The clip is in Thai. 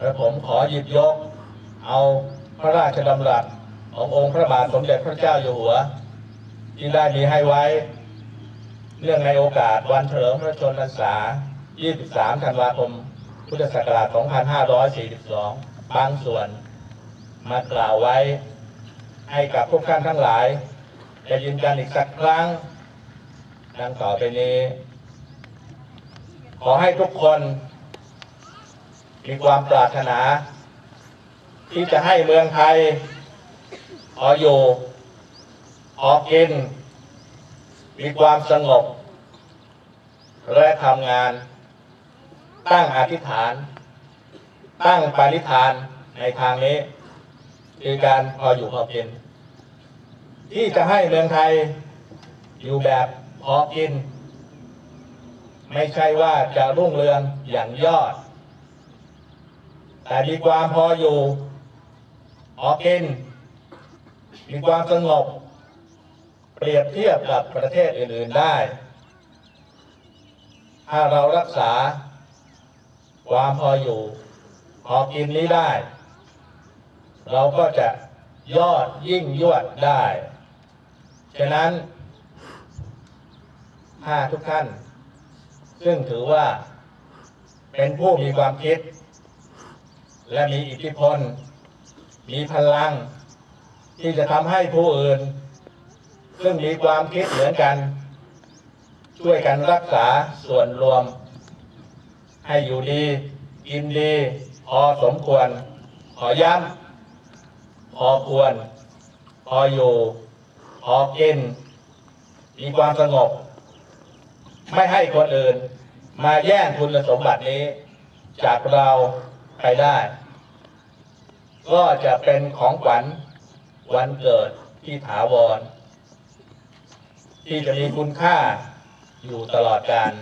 และผมขอหยิบยก เอาพระราชดำรัสขององค์พระบาทสมเด็จพระเจ้าอยู่หัว ที่ได้มีให้ไว้ เนื่องในโอกาสวันเฉลิมพระชนมพรรษา 23 ธันวาคม พุทธศักราช 2542 บางส่วนมากล่าวไว้ให้กับพวกท่านทั้งหลายจะยืนยันอีกสักครั้ง ดังต่อไปนี้ ขอให้ทุกคน มีความปรารถนา ที่จะให้เมืองไทยพออยู่พอกิน มีความสงบ และทำงาน ตั้งอธิษฐาน ตั้งปณิธานในทางนี้ คือการพออยู่พอกิน ที่จะให้เมืองไทยอยู่แบบพอกิน ไม่ใช่ว่าจะรุ่งเรืองอย่างยอด แต่มีความพออยู่พอกิน มีความสงบ เปรียบเทียบกับประเทศอื่น ๆได้ ถ้าเรารักษา ความพออยู่พอกินนี้ได้ เราก็จะยอดยิ่งยวดได้ ฉะนั้นถ้าทุกท่าน ซึ่งถือว่าเป็นผู้มีความคิด และมีอิทธิพล มีพลัง ที่จะทำให้ผู้อื่น ซึ่งมีความคิดเหมือนกัน ช่วยกันรักษาส่วนรวม ให้อยู่ดี กินดี พอสมควร ขอย้ำพอควร พออยู่ พอกิน มีความสงบ ไม่ให้คนอื่น มาแย่งคุณสมบัตินี้ จากเรา ใครได้ ก็จะเป็นของขวัญวันเกิดที่ถาวร ที่จะมีคุณค่าอยู่ตลอดกาล